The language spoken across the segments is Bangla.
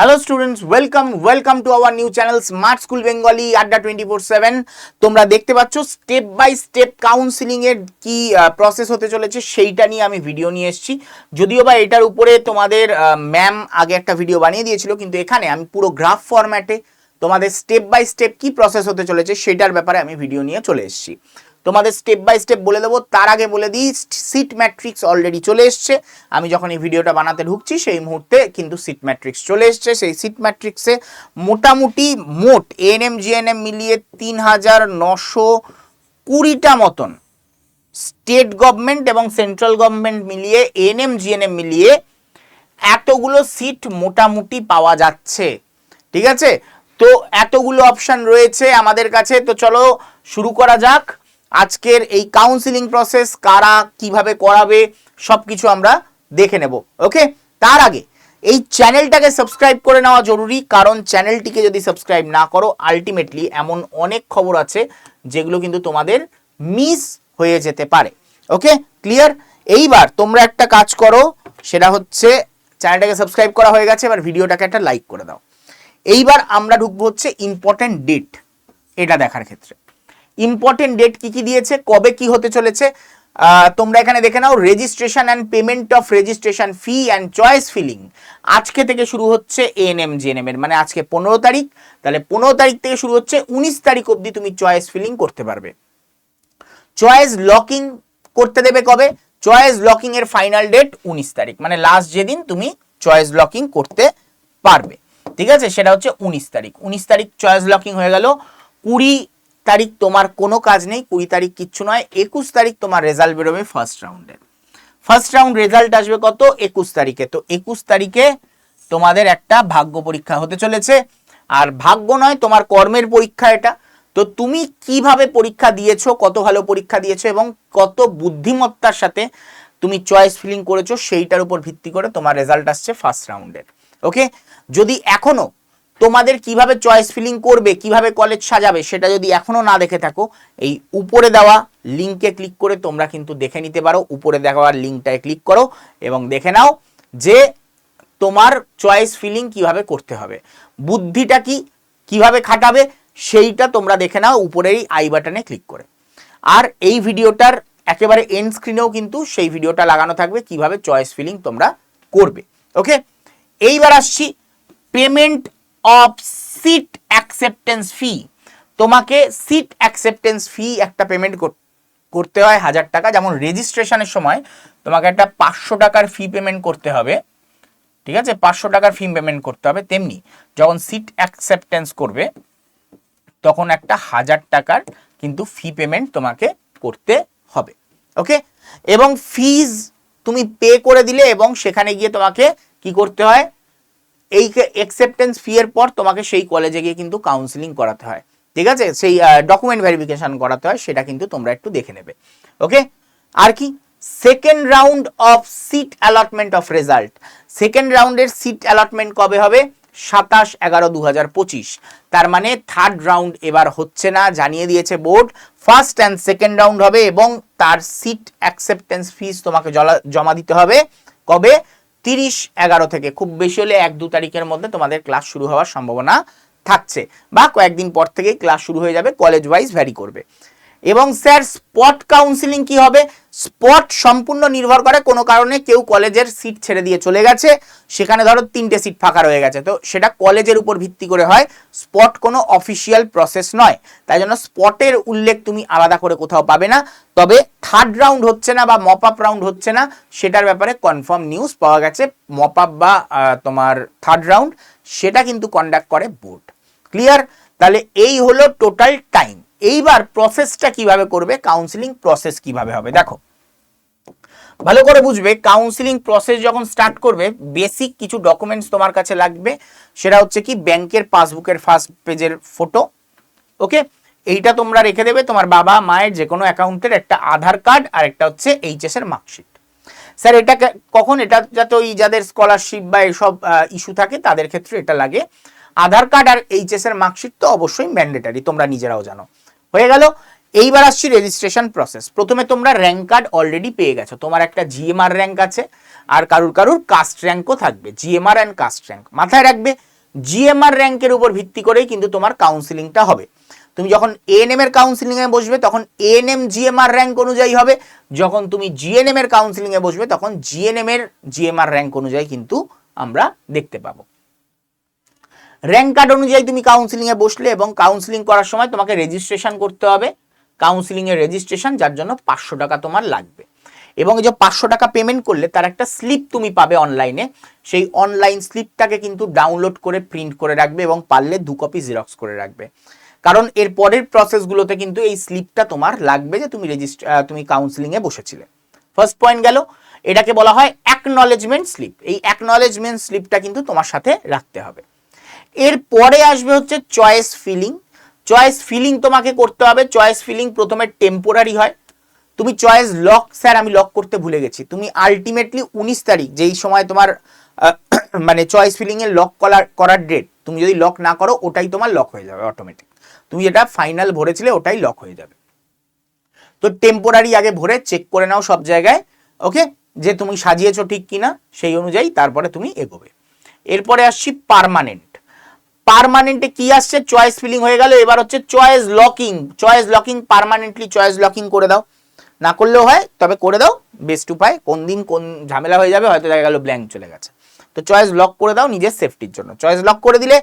Hello students welcome welcome to our new channel smart school Bengali Adda twenty four seven তোমরা দেখতে পাচ্ছ স্টেপ বাই স্টেপ কাউন্সিলিং এর কি প্রসেস হতে চলেছে, সেইটা নিয়ে আমি ভিডিও নিয়ে এসেছি। যদিও বা এটার উপরে তোমাদের ম্যাম আগে একটা ভিডিও বানিয়ে দিয়েছিল, কিন্তু এখানে আমি পুরো গ্রাফ ফরম্যাটে তোমাদের স্টেপ বাই স্টেপ কি প্রসেস হতে চলেছে, সেটার ব্যাপারে আমি ভিডিও নিয়ে চলে এসেছি। তোমাদের স্টেপ বাই স্টেপ বলে দেবো। তার আগে বলে দিই সিট ম্যাট্রিক্স অলরেডি চলে এসছে। আমি যখন এই ভিডিওটা বানাতে ঢুকছি, সেই মুহূর্তে কিন্তু সিট ম্যাট্রিক্স চলে এসছে। সেই সিট ম্যাট্রিক্সে মোটামুটি মোট এএনএম জিএনএম মিলিয়ে তিন হাজার নশো কুড়িটা মতন স্টেট গভর্নমেন্ট এবং সেন্ট্রাল গভর্নমেন্ট মিলিয়ে এএনএম জিএনএম মিলিয়ে এতগুলো সিট মোটামুটি পাওয়া যাচ্ছে। ঠিক আছে? তো এতগুলো অপশান রয়েছে আমাদের কাছে। তো চলো শুরু করা যাক। আজকের এই কাউন্সিলিং প্রসেস কারা কীভাবে করাবে সব কিছু আমরা দেখে নেব ওকে তার আগে, এই চ্যানেলটাকে সাবস্ক্রাইব করে নেওয়া জরুরি, কারণ চ্যানেলটিকে যদি সাবস্ক্রাইব না করো আলটিমেটলি এমন অনেক খবর আছে যেগুলো কিন্তু তোমাদের মিস হয়ে যেতে পারে ওকে ক্লিয়ার এইবার তোমরা একটা কাজ করো, সেটা হচ্ছে চ্যানেলটাকে সাবস্ক্রাইব করা হয়ে গেছে, এবার ভিডিওটাকে একটা লাইক করে দাও। এইবার আমরা ঢুকবো হচ্ছে ইম্পর্টেন্ট ডেট এটা দেখার ক্ষেত্রে। ইম্পর্টেন্ট ডেট কি কি দিয়েছে, কবে কি হতে চলেছে তোমরা এখানে দেখে নাও registration and payment of registration fee and choice filling আজকে থেকে শুরু হচ্ছে এএনএম জিএনএম এর মানে আজকে পনেরো তারিখ, তাহলে পনেরো তারিখ থেকে শুরু হচ্ছে, উনিশ তারিখ অবধি তুমি চয়েস ফিলিং করতে পারবে। চয়েস লকিং করতে দেবে কবে? চয়েস লকিং এর ফাইনাল ডেট উনিশ তারিখ মানে লাস্ট যেদিন তুমি চয়েস লকিং করতে পারবে। ঠিক আছে? সেটা হচ্ছে উনিশ তারিখ। উনিশ তারিখ চয়েস লকিং হয়ে গেল, কুড়ি তারিখ তোমার কোনো কাজ নেই, কুড়ি তারিখ কিচ্ছু নয়, একুশ তারিখ তোমার রেজাল্ট বেরোবে ফার্স্ট রাউন্ডের ফার্স্ট রাউন্ড রেজাল্ট আসবে কত? একুশ তারিখে। তো একুশ তারিখে তোমাদের একটা ভাগ্য পরীক্ষা হতে চলেছে। আর ভাগ্য নয়, তোমার কর্মের পরীক্ষা এটা। তো তুমি কীভাবে পরীক্ষা দিয়েছ, কত ভালো পরীক্ষা দিয়েছ এবং কত বুদ্ধিমত্তার সাথে তুমি চয়েস ফিলিং করেছ, সেইটার উপর ভিত্তি করে তোমার রেজাল্ট আসছে ফার্স্ট রাউন্ডের ওকে যদি এখনও তোমাদের কীভাবে চয়েস ফিলিং করবে, কীভাবে কলেজ সাজাবে, সেটা যদি এখনও না দেখে থাকো, এই উপরে দেওয়া লিঙ্কে ক্লিক করে তোমরা কিন্তু দেখে নিতে পারো। উপরে দেওয়ার লিঙ্কটায় ক্লিক করো এবং দেখে নাও যে তোমার চয়েস ফিলিং কীভাবে করতে হবে। বুদ্ধিটা কি, কীভাবে খাটাবে, সেইটা তোমরা দেখে নাও উপরের আই বাটনে ক্লিক করে। আর এই ভিডিওটার একেবারে এন্ড স্ক্রিনেও কিন্তু সেই ভিডিওটা লাগানো থাকবে, কীভাবে চয়েস ফিলিং তোমরা করবে। ওকে এইবার আসছি payment of seat acceptance fee তোমাকে সিট অ্যাকসেপ্টেন্স ফি একটা পেমেন্ট করতে হয় হাজার টাকা। যেমন রেজিস্ট্রেশনের সময় তোমাকে একটা পাঁচশো টাকার ফি পেমেন্ট করতে হবে। ঠিক আছে? পাঁচশো টাকার ফি পেমেন্ট করতে হবে তেমনি। যখন সিট অ্যাকসেপ্টেন্স করবে, তখন একটা হাজার টাকার কিন্তু ফি পেমেন্ট তোমাকে করতে হবে। ওকে এবং ফিজ তুমি পে করে দিলে এবং সেখানে গিয়ে তোমাকে কি করতে হয়? এই অ্যাকসেপ্টেন্স ফি এর পর তোমাকে সেই কলেজে গিয়ে কিন্তু কাউন্সিলিং করাতে হয়। ঠিক আছে? সেই ডকুমেন্ট ভেরিফিকেশন করাতে হয়, সেটা কিন্তু তোমরা একটু দেখে নেবে। ওকে আর কি? Second round of seat allotment of result second রাউন্ডের সিট অ্যালটমেন্ট কবে হবে? সাতাশ এগারো দু তার মানে থার্ড রাউন্ড এবার হচ্ছে না, জানিয়ে দিয়েছে board first and second round হবে এবং তার সিট অ্যাকসেপ্টেন্স ফিস তোমাকে জমা দিতে হবে। কবে? তিরিশ এগারো থেকে, খুব বেশি হলে এক দু তারিখের মধ্যে তোমাদের ক্লাস শুরু হওয়ার সম্ভাবনা থাকছে। বা কয়েকদিন পর থেকেই ক্লাস শুরু হয়ে যাবে কলেজ ওয়াইজ ভ্যারি করবে। এবং স্যার, স্পট কাউন্সিলিং কি হবে? স্পট সম্পূর্ণ নির্ভর করে কোনো কারণে কেউ কলেজের সিট ছেড়ে দিয়ে চলে গেছে। সেখানে ধরো তিনটে সিট ফাঁকা রয়ে গেছে। তো সেটা কলেজের উপর ভিত্তি করে হয়। স্পট কোনো অফিসিয়াল প্রসেস নয়। তাই জন্য স্পটের উল্লেখ তুমি আলাদা করে কোথাও পাবে না। তবে থার্ড রাউন্ড হচ্ছে না বা মপ আপ রাউন্ড হচ্ছে না, সেটার ব্যাপারে কনফার্ম নিউজ পাওয়া গেছে। মপ আপ বা তোমার থার্ড রাউন্ড সেটা কিন্তু কন্ডাক্ট করে বোর্ড ক্লিয়ার তাহলে এই হলো টোটাল টাইম এইবার প্রসেসটা কীভাবে করবে? কাউন্সিলিং প্রসেস কীভাবে হবে? দেখো, ভালো করে বুঝবে কাউন্সিলিং প্রসেস যখন স্টার্ট করবে বেসিক কিছু ডকুমেন্টস তোমার কাছে লাগবে। সেটা হচ্ছে কি, ব্যাংকের পাসবুকের ফার্স্ট পেজের ফটো ওকে এইটা তোমরা রেখে দেবে তোমার বাবা, মায়ের যে কোনো অ্যাকাউন্টের একটা আধার কার্ড আর একটা হচ্ছে এইচএস এর মার্কশিট স্যার, এটা কখন? এটা যাতে ওই যাদের স্কলারশিপ বা এসব ইস্যু থাকে, তাদের ক্ষেত্রে এটা লাগে। আধার কার্ড আর এইচএস এর মার্কশিট তো অবশ্যই ম্যান্ডেটারি তোমরা নিজেরাও জানো। হয়ে গেল। এইবার আসছি রেজিস্ট্রেশন প্রসেস প্রথমে তোমরা র্যাঙ্ক কার্ড অলরেডি পেয়ে গেছো। তোমার একটা জিএমআর র্যাঙ্ক আছে আর কারুর কারুর কাস্ট র্যাঙ্কও থাকবে। জিএমআর অ্যান্ড কাস্ট র্যাঙ্ক মাথায় রাখবে জিএমআর র্যাঙ্কের উপর ভিত্তি করেই কিন্তু তোমার কাউন্সিলিংটা হবে। তুমি যখন এএনএম এর কাউন্সিলিংয়ে বসবে, তখন এএনএম জিএমআর র্যাঙ্ক অনুযায়ী হবে। যখন তুমি জিএনএম এর কাউন্সিলিংয়ে বসবে, তখন জিএনএম এর জিএমআর র্যাঙ্ক অনুযায়ী কিন্তু আমরা দেখতে পাবো। র্যাঙ্ক কার্ড অনুযায়ী তুমি কাউন্সিলিংয়ে বসলে এবং কাউন্সিলিং করার সময় তোমাকে রেজিস্ট্রেশন করতে হবে। কাউন্সিলিংয়ের রেজিস্ট্রেশন যার জন্য পাঁচশো টাকা তোমার লাগবে। এবং যে পাঁচশো টাকা পেমেন্ট করলে তার একটা স্লিপ তুমি পাবে অনলাইনে সেই অনলাইন স্লিপটাকে কিন্তু ডাউনলোড করে প্রিন্ট করে রাখবে এবং পারলে দু কপি জেরক্স করে রাখবে। কারণ এর পরের প্রসেসগুলোতে কিন্তু এই স্লিপটা তোমার লাগবে যে তুমি রেজিস্টার তুমি কাউন্সিলিংয়ে বসেছিলে। ফার্স্ট পয়েন্ট গেল, এটাকে বলা হয় অ্যাকনলেজমেন্ট স্লিপ এই অ্যাকনলেজমেন্ট স্লিপটা কিন্তু তোমার সাথে রাখতে হবে। এর পরে আসবে হচ্ছে চয়েস ফিলিং চয়েস ফিলিং তোমাকে করতে হবে। চয়েস ফিলিং প্রথমে টেম্পোরারি হয়। তুমি চয়েস লক স্যার, আমি লক করতে ভুলে গেছি। তুমি আলটিমেটলি উনিশ তারিখ যেই সময় তোমার মানে চয়েস ফিলিং এর লক করার করার ডেট তুমি যদি লক না করো, ওটাই তোমার লক হয়ে যাবে অটোমেটিক তুমি যেটা ফাইনাল ভরেছিলে, ওটাই লক হয়ে যাবে। তো টেম্পোরারি আগে ভরে চেক করে নাও সব জায়গায় ওকে যে তুমি সাজিয়েছো ঠিক কিনা, সেই অনুযায়ী তারপরে তুমি এগোবে। এরপরে আসছি পার্মানেন্ট পার্মানেন্টে কি আসছে? চয়েস ফিলিং হয়ে গেল। এবার হচ্ছে choice locking choice locking permanently choice locking করে দাও। না করলেও হয়, তবে করে দাও। বেস্ট উপায়, কোন দিন কোন ঝামেলা হয়ে যাবে, হয়তো দেখা গেল ব্ল্যাঙ্ক চলে গেছে। তো চয়েস লক করে দাও নিজের সেফটির জন্য। চয়েস লক করে দিলে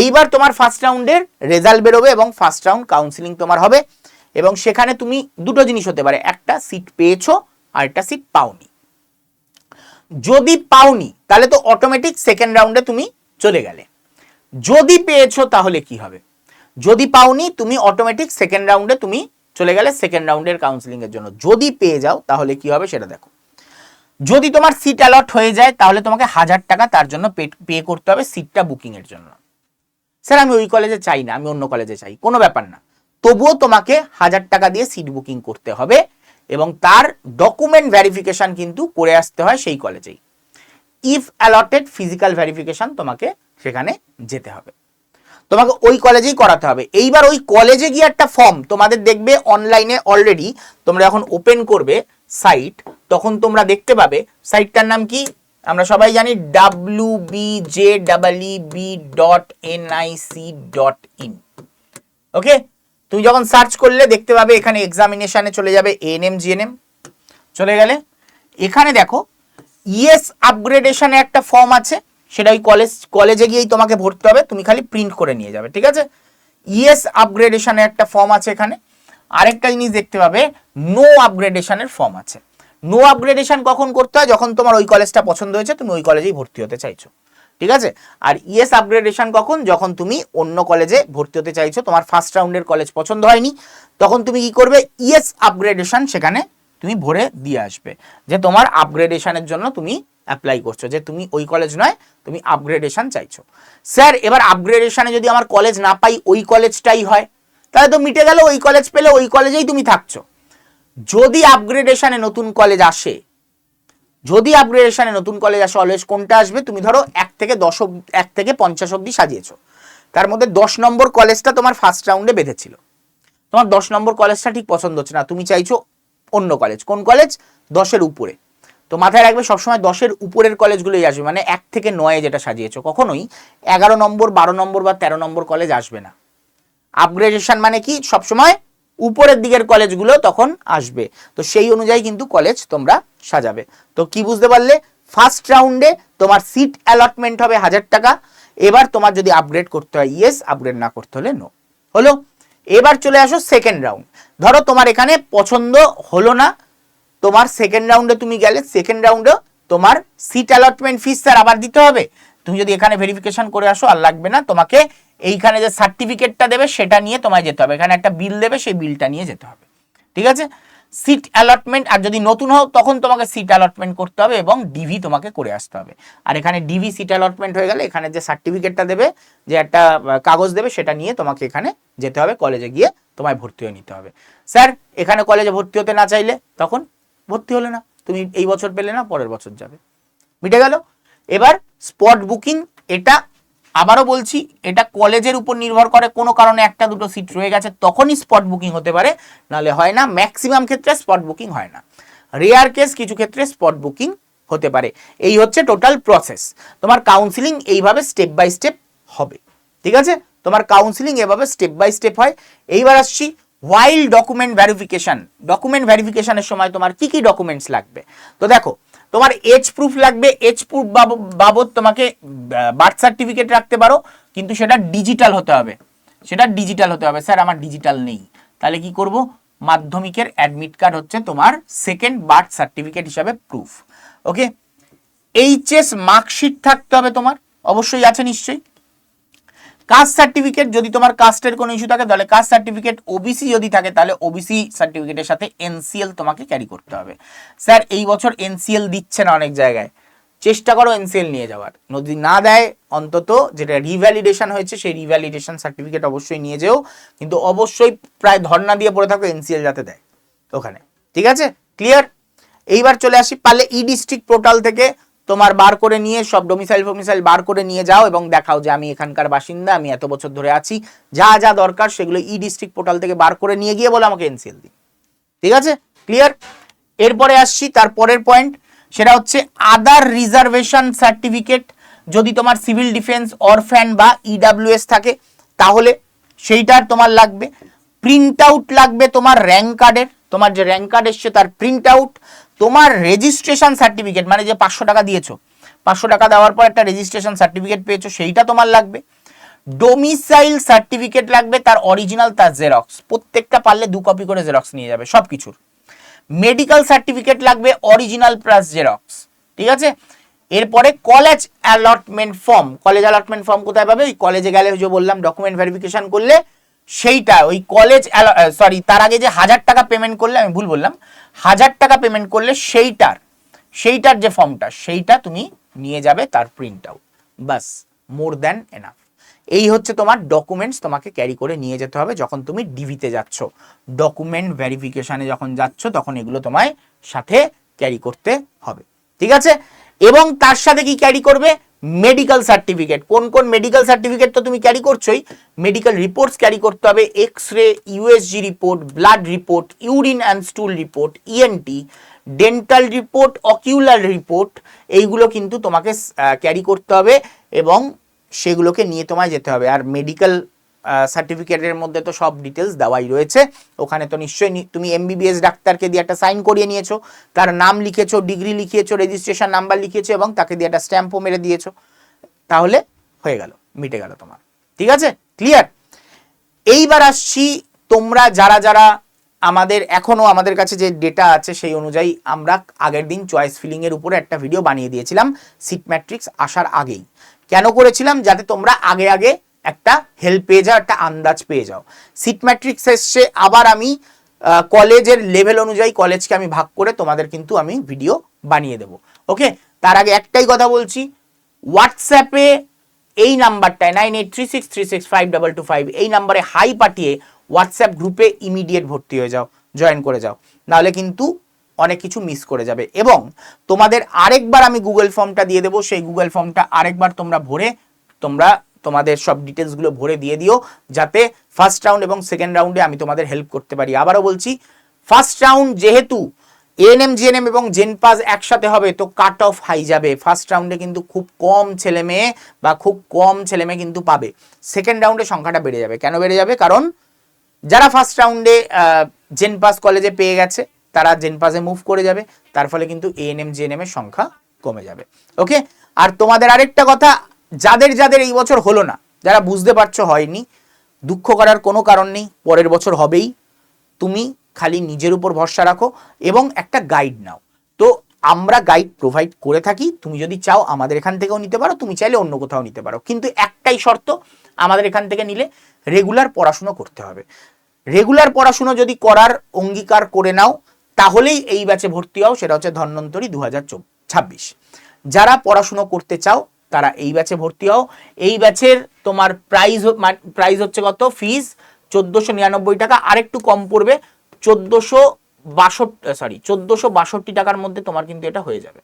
এইবার তোমার ফার্স্ট রাউন্ডের রেজাল্ট বেরোবে এবং ফার্স্ট রাউন্ড কাউন্সিলিং তোমার হবে। এবং সেখানে তুমি দুটো জিনিস হতে পারে। একটা সিট পেয়েছ, আর একটা সিট পাওনি। যদি পাওনি, তাহলে তো অটোমেটিক সেকেন্ড রাউন্ডে তুমি চলে গেলে। যদি পেয়েছ তাহলে কি হবে? যদি পাওনি, তুমি অটোমেটিক সেকেন্ড রাউন্ডে তুমি চলে গেলে সেকেন্ড রাউন্ডের কাউন্সিলিং এর জন্য। যদি পেয়ে যাও, তাহলে কি হবে সেটা দেখো। যদি তোমার সিট অ্যালট হয়ে যায়, তাহলে তোমাকে হাজার টাকা তার জন্য পে করতে হবে সিটটা বুকিং এর জন্য। স্যার আমি ওই কলেজে চাই না, আমি অন্য কলেজে চাই, কোনো ব্যাপার না। তবুও তোমাকে হাজার টাকা দিয়ে সিট বুকিং করতে হবে এবং তার ডকুমেন্ট ভেরিফিকেশন কিন্তু করে আসতে হয় সেই কলেজেই ইফ অ্যালটেড ফিজিক্যাল ভেরিফিকেশন তোমাকে সেখানে যেতে হবে। তোমাকে ওই কলেজেই করাতে হবে। এইবার ওই কলেজে গিয়ে একটা ফর্ম তোমাদের দেখবে অনলাইনে অলরেডি তোমরা যখন ওপেন করবে সাইট তখন তোমরা দেখতে পাবে সাইটটার নাম কি? আমরা সবাই জানি W B J W B dot N I C dot in okay তুমি যখন সার্চ করলে দেখতে পাবে এখানে এক্সামিনেশানে চলে যাবে এন এএনএম জিএনএম চলে গেলে? এখানে দেখো ইএস আপগ্রেডেশনে একটা ফর্ম আছে। সেটা ওই কলেজ কলেজে গিয়েই তোমাকে ভরতে হবে। তুমি খালি প্রিন্ট করে নিয়ে যাবে, ঠিক আছে? ইএস আপগ্রেডেশনে একটা ফর্ম আছে এখানে। আরেকটা জিনিস দেখতে পাবে নো আপগ্রেডেশনের ফর্ম আছে। নো আপগ্রেডেশন কখন করতে হয়? যখন তোমার ওই কলেজটা পছন্দ হয়েছে, তুমি ওই কলেজেই ভর্তি হতে চাইছো, ঠিক আছে? আর ইএস আপগ্রেডেশন কখন? যখন তুমি অন্য কলেজে ভর্তি হতে চাইছো, তোমার ফার্স্ট রাউন্ডের কলেজ পছন্দ হয়নি, তখন তুমি কি করবে? ইএস আপগ্রেডেশন সেখানে তুমি ভরে দিয়ে আসবে। যে তোমার আপগ্রেডেশনের জন্য তুমি অ্যাপ্লাই করছ, যে তুমি ওই কলেজ নয়, তুমি আপগ্রেডেশন চাইছো। স্যার, এবার আপগ্রেডেশনে যদি আমার কলেজ না পাই, ওই কলেজটাই হয়। তাহলে তো মিটে গেল, ওই কলেজ পেলে ওই কলেজেই তুমি থাকছো। যদি আপগ্রেডেশনে নতুন কলেজ আসে, যদি আপগ্রেডেশনে নতুন কলেজ আসে অলওয়েজ কোনটা আসবে? তুমি ধরো এক থেকে দশ এক থেকে পঞ্চাশ অব্দি সাজিয়েছো। তার মধ্যে দশ নম্বর কলেজটা তোমার ফার্স্ট রাউন্ডে বেঁধেছিল। তোমার দশ নম্বর কলেজটা ঠিক পছন্দ হচ্ছে না। তুমি চাইছো অন্য কলেজ কোন কলেজ দশের উপরে। তো মাথায় রাখবে সবসময় দশের উপরের কলেজগুলোই আসবে। মানে এক থেকে নয়ে যেটা সাজিয়েছো, কখনোই এগারো নম্বর, বারো নম্বর বা তেরো নম্বর কলেজ আসবে না। আপগ্রেডেশন মানে কি? সবসময় উপরের দিকের কলেজগুলো তখন আসবে। তো সেই অনুযায়ী কিন্তু কলেজ তোমরা সাজাবে। তো কি বুঝতে পারলে? ফার্স্ট রাউন্ডে তোমার সিট অ্যালটমেন্ট হবে হাজার টাকা। এবার তোমার যদি আপগ্রেড করতে হয় ইয়েস আপগ্রেড না করতে হলে নো হলো? এবার চলে আসো সেকেন্ড রাউন্ড ধরো তোমার এখানে পছন্দ হলো না, তোমার সেকেন্ড রাউন্ডে তুমি গেলে সেকেন্ড রাউন্ডে তোমার সিট অ্যালটমেন্ট ফিস স্যার আবার দিতে হবে। তুমি যদি এখানে ভেরিফিকেশন করে আসো, আর লাগবে না, তোমাকে এইখানে যে সার্টিফিকেটটা দেবে, সেটা নিয়ে তোমায় যেতে হবে। এখানে একটা বিল দেবে, সেই বিলটা নিয়ে যেতে হবে। ঠিক আছে? সিট অ্যালটমেন্ট আর যদি নতুন হও, তখন তোমাকে সিট অ্যালটমেন্ট করতে হবে এবং ডিভি তোমাকে করে আসতে হবে। আর এখানে ডিভি সিট অ্যালটমেন্ট হয়ে গেলে এখানে যে সার্টিফিকেটটা দেবে, যে একটা কাগজ দেবে, সেটা নিয়ে তোমাকে এখানে যেতে হবে কলেজে গিয়ে তোমায় ভর্তি হয়ে নিতে হবে। স্যার, এখানে কলেজে ভর্তি হতে না চাইলে তখন ভর্তি হলে না। তুমি এই বছর পেলে না, পরের বছর যাবে। মিটে গেল? এবার স্পট বুকিং এটা আবারও বলছি, এটা কলেজের উপর নির্ভর করে, কোনো কারণে একটা দুটো সিট রয়ে গেছে, তখনই স্পট বুকিং হতে পারে, নাহলে হয় না ম্যাক্সিমাম ক্ষেত্রে স্পট বুকিং হয় না। রেয়ার কেস কিছু ক্ষেত্রে স্পট বুকিং হতে পারে। এই হচ্ছে টোটাল প্রসেস তোমার কাউন্সিলিং এইভাবে স্টেপ বাই স্টেপ হবে। ঠিক আছে? তোমার কাউন্সিলিং এভাবে স্টেপ বাই স্টেপ হয়। এইবার আসছি ওয়াইল্ড ডকুমেন্ট ভেরিফিকেশন ডকুমেন্ট ভেরিফিকেশনের সময় তোমার কি কি ডকুমেন্টস লাগবে? তো দেখো তোমার এজ প্রুফ লাগবে এজ প্রুফ বাবদ তোমাকে বার্থ সার্টিফিকেট রাখতে পারো, কিন্তু সেটা ডিজিটাল হতে হবে। সেটা ডিজিটাল হতে হবে। স্যার, আমার ডিজিটাল নেই। তাহলে কি করব? মাধ্যমিকের অ্যাডমিট কার্ড হচ্ছে তোমার সেকেন্ড বার্থ সার্টিফিকেট হিসাবে প্রুফ ওকে এইচএস মার্কশিট থাকতে হবে তোমার। অবশ্যই আছে নিশ্চয়ই। কাস্ট সার্টিফিকেট যদি তোমার কাস্টের কোনো ইস্যু থাকে, তাহলে কাস্ট সার্টিফিকেট ওবিসি যদি থাকে, তাহলে ওবিসি সার্টিফিকেটের সাথে এনসিএল তোমাকে ক্যারি করতে হবে। স্যার, এই বছর এনসিএল দিচ্ছে না অনেক জায়গায়। চেষ্টা করো এনসিএল নিয়ে যাওয়ার। যদি না দেয়, অন্তত যেটা রিভ্যালিডেশন হয়েছে, সেই রিভ্যালিডেশন সার্টিফিকেট অবশ্যই নিয়ে যেও। কিন্তু অবশ্যই প্রায় ধর্ণা দিয়ে পড়ে থাকো এনসিএল যাতে দেয় ওখানে। ঠিক আছে? ক্লিয়ার এইবার চলে আসি পারলে ই ডিস্ট্রিক্ট পোর্টাল থেকে। তোমার বার করে নিয়ে, সব ডোমিসাইল ফোমিসাইল বার করে নিয়ে যাও এবং দেখাও যে আমি এখানকার বাসিন্দা, আমি এত বছর ধরে আছি। যা যা দরকার সেগুলো ই ডিস্ট্রিক্ট পোর্টাল থেকে বার করে নিয়ে গিয়ে বলে আমাকে এনসিএল দিন। ঠিক আছে? ক্লিয়ার এরপরে আসছি, তার পরের পয়েন্ট সেটা হচ্ছে আদার রিজার্ভেশন সার্টিফিকেট যদি তোমার সিভিল ডিফেন্স অরফ্যান বা ইডাব্লিউএস থাকে, তাহলে সেইটার তোমার লাগবে। প্রিন্ট আউট লাগবে তোমার র্যাঙ্ক কার্ডের তোমার যে র্যাঙ্ক কার্ড এসছে তার প্রিন্ট আউট তোমার রেজিস্ট্রেশন সার্টিফিকেট মানে যে পাঁচশো টাকা দিয়েছ, পাঁচশো টাকা দেওয়ার পর একটা রেজিস্ট্রেশন সার্টিফিকেট পেয়েছ, সেইটা তোমার লাগবে। ডোমিসাইল সার্টিফিকেট লাগবে, তার অরিজিনাল তার জেরক্স প্রত্যেকটা পারলে দু কপি করে জেরক্স নিয়ে যাবে সব কিছুর মেডিকেল সার্টিফিকেট লাগবে অরিজিনাল প্লাস জেরক্স ঠিক আছে? এরপরে college allotment form college allotment form কোথায় পাবে? ওই কলেজে গেলে যে বললাম ডকুমেন্ট ভেরিফিকেশন করলে সেইটা, ওই কলেজ সরি তার আগে যে হাজার টাকা পেমেন্ট করলে, আমি ভুল বললাম, হাজার টাকা পেমেন্ট করলে সেইটার সেইটার যে ফর্মটা সেইটা তুমি নিয়ে যাবে তার প্রিন্ট আউট বাস মোর দ্যান এনাফ এই হচ্ছে তোমার ডকুমেন্টস তোমাকে ক্যারি করে নিয়ে যেতে হবে যখন তুমি ডিভিতে যাচ্ছ। ডকুমেন্ট ভেরিফিকেশানে যখন যাচ্ছ, তখন এগুলো তোমায় সাথে ক্যারি করতে হবে। ঠিক আছে? এবং তার সাথে কি ক্যারি করবে? মেডিকেল সার্টিফিকেট কোন কোন মেডিকেল সার্টিফিকেট তো তুমি ক্যারি করছোই? মেডিকেল রিপোর্টস ক্যারি করতে হবে X ray USG report blood report urine and stool report ENT dental report ocular report এইগুলো কিন্তু তোমাকে ক্যারি করতে হবে এবং সেগুলোকে নিয়ে তোমায় যেতে হবে। আর মেডিকেল সার্টিফিকেটের মধ্যে তো সব ডিটেলস দেওয়াই রয়েছে। ওখানে তো নিশ্চয়ই তুমি এমবিবিএস ডাক্তারকে দিয়ে একটা সাইন করিয়ে নিয়েছো। তার নাম লিখেছো, ডিগ্রি লিখিয়েছো রেজিস্ট্রেশন নাম্বার লিখিয়েছো এবং তাকে দিয়ে একটা স্ট্যাম্পও মেরে দিয়েছ। তাহলে হয়ে গেল, মিটে গেল তোমার। ঠিক আছে? ক্লিয়ার এইবার আসছি তোমরা যারা যারা আমাদের এখনও আমাদের কাছে যে ডেটা আছে সেই অনুযায়ী আমরা আগের দিন চয়েস ফিলিং এর উপরে একটা ভিডিও বানিয়ে দিয়েছিলাম। সিট ম্যাট্রিক্স আসার আগেই। কেন করেছিলাম? যাতে তোমরা আগে আগে একটা হেল্প পেয়ে যাও, একটা আন্দাজ পেয়ে যাও। সিট ম্যাট্রিক্স এসছে, আবার আমি কলেজের লেভেল অনুযায়ী কলেজকে আমি ভাগ করে তোমাদের কিন্তু আমি ভিডিও বানিয়ে দেবো। ওকে তার আগে একটাই কথা বলছি হোয়াটসঅ্যাপে এই নাম্বারটায় nine eight three six three six five double two five এই নাম্বারে হাই পাঠিয়ে হোয়াটসঅ্যাপ গ্রুপে ইমিডিয়েট ভর্তি হয়ে যাও জয়েন করে যাও। নাহলে কিন্তু অনেক কিছু মিস করে যাবে। এবং তোমাদের আরেকবার আমি গুগল ফর্মটা দিয়ে দেবো, সেই গুগল ফর্মটা আরেকবার তোমরা ভরে তোমরা তোমাদের সব ডিটেলসগুলো ভরে দিয়ে দিও, যাতে ফার্স্ট রাউন্ড এবং সেকেন্ড রাউন্ডে আমি তোমাদের হেল্প করতে পারি। আবারও বলছি ফার্স্ট রাউন্ড যেহেতু এএনএম জিএনএম এবং জেনপাস একসাথে হবে, তো কাট অফ হাই যাবে। ফার্স্ট রাউন্ডে কিন্তু খুব কম ছেলে মেয়ে বা খুব কম ছেলে মেয়ে কিন্তু পাবে। সেকেন্ড রাউন্ডে সংখ্যাটা বেড়ে যাবে। কেন বেড়ে যাবে? কারণ যারা ফার্স্ট রাউন্ডে জেনপাস কলেজে পেয়ে গেছে, তারা জেনপাসে মুভ করে যাবে। তার ফলে কিন্তু এএনএম জিএনএম এর সংখ্যা কমে যাবে। ওকে আর তোমাদের আরেকটা কথা যাদের যাদের এই বছর হলো না, যারা বুঝতে পারছ হয়নি, দুঃখ করার কোনো কারণ নেই, পরের বছর হবেই। তুমি খালি নিজের উপর ভরসা রাখো এবং একটা গাইড নাও। তো আমরা গাইড প্রোভাইড করে থাকি, তুমি যদি চাও আমাদের এখান থেকেও নিতে পারো, তুমি চাইলে অন্য কোথাও নিতে পারো। কিন্তু একটাই শর্ত, আমাদের এখান থেকে নিলে রেগুলার পড়াশুনো করতে হবে। রেগুলার পড়াশুনো যদি করার অঙ্গীকার করে নাও, তাহলেই এই ব্যাচে ভর্তি হও, সেটা হচ্ছে ধন্বন্তরী দু হাজার ছাব্বিশ যারা পড়াশুনো করতে চাও তারা এই ব্যাচে ভর্তি হও। এই ব্যাচের তোমার প্রাইস প্রাইস হচ্ছে কত? ফিস চোদ্দোশো নিরানব্বই টাকা। আরেকটু কম পড়বে, চোদ্দোশো বাষট্টি সরি চোদ্দোশো বাষট্টি টাকার মধ্যে তোমার কিন্তু এটা হয়ে যাবে।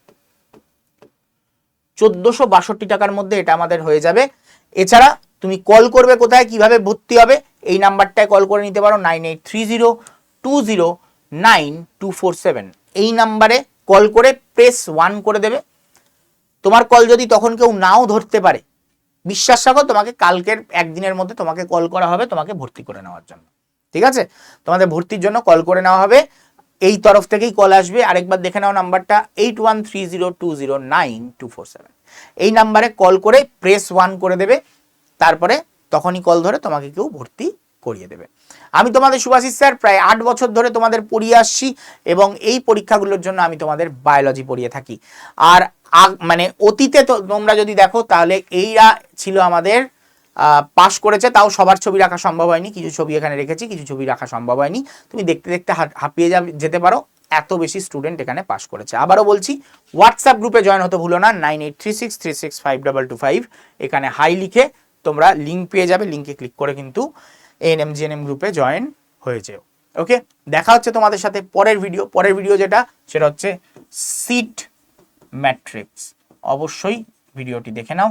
চোদ্দোশো বাষট্টি টাকার মধ্যে এটা আমাদের হয়ে যাবে। এছাড়া তুমি কল করবে কোথায়, কীভাবে ভর্তি হবে, এই নাম্বারটায় কল করে নিতে পারো, nine eight three zero two zero nine two four seven. এই নাম্বারে কল করে প্রেস ওয়ান করে দেবে। তোমার কল যদি তখন কেউ নাও ধরতে পারে, বিশ্বাস রাখো তোমাকে কালকের একদিনের মধ্যে তোমাকে কল করা হবে তোমাকে ভর্তি করে নেওয়ার জন্য। ঠিক আছে? তোমাদের ভর্তির জন্য কল করে নেওয়া হবে। এই তরফ থেকেই কল আসবে। আরেকবার দেখে নাও নাম্বারটা eight one three zero two zero nine two four seven এই নাম্বারে কল করে প্রেস ওয়ান করে দেবে। তারপরে তখনই কল ধরে তোমাকে কেউ ভর্তি করিয়ে দেবে। আমি তোমাদের সুভাষিস স্যার প্রায় আট বছর ধরে তোমাদের পড়িয়ে আসছি এবং এই পরীক্ষাগুলোর জন্য আমি তোমাদের বায়োলজি পড়িয়ে থাকি। আর মানে অতীতে তোমরা যদি দেখো, তাহলে এইরা ছিল আমাদের পাশ করেছে, তাও সবার ছবি রাখা সম্ভব হয়নি। কিছু ছবি এখানে রেখেছি, কিছু ছবি রাখা সম্ভব হয়নি। তুমি দেখতে দেখতে হাঁপিয়ে যাবে, যেতে পারো। এত বেশি স্টুডেন্ট এখানে পাশ করেছে। আবারও বলছি হোয়াটসঅ্যাপ গ্রুপে জয়েন হতে ভুলো না nine eight three six three six five double two five এখানে হাই লিখে তোমরা লিঙ্ক পেয়ে যাবে। লিঙ্কে ক্লিক করে কিন্তু এএনএম জিএনএম গ্রুপে জয়েন হয়ে যেও। ওকে দেখা হচ্ছে তোমাদের সাথে পরের ভিডিও পরের ভিডিও যেটা, সেটা হচ্ছে সিট ম্যাট্রিক্স অবশ্যই ভিডিওটি দেখে নাও।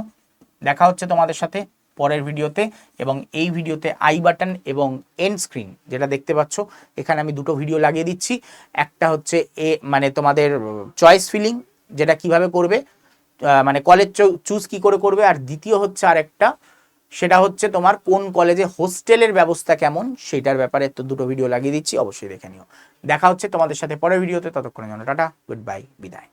দেখা হচ্ছে তোমাদের সাথে পরের ভিডিওতে এবং এই ভিডিওতে আই বাটন এবং এন্ড স্ক্রিন যেটা দেখতে পাচ্ছ, এখানে আমি দুটো ভিডিও লাগিয়ে দিচ্ছি। একটা হচ্ছে এ মানে তোমাদের চয়েস ফিলিং যেটা কীভাবে করবে মানে কলেজ চুজ কি করে করবে, আর দ্বিতীয় হচ্ছে আরেকটা, সেটা হচ্ছে তোমার কোন কলেজে হোস্টেলের ব্যবস্থা কেমন, সেটার ব্যাপারে তো দুটো ভিডিও লাগিয়ে দিচ্ছি, অবশ্যই দেখে নিও। দেখা হচ্ছে তোমাদের সাথে পরের ভিডিওতে, ততক্ষণের জন্য টাটা গুড বাই বিদায়।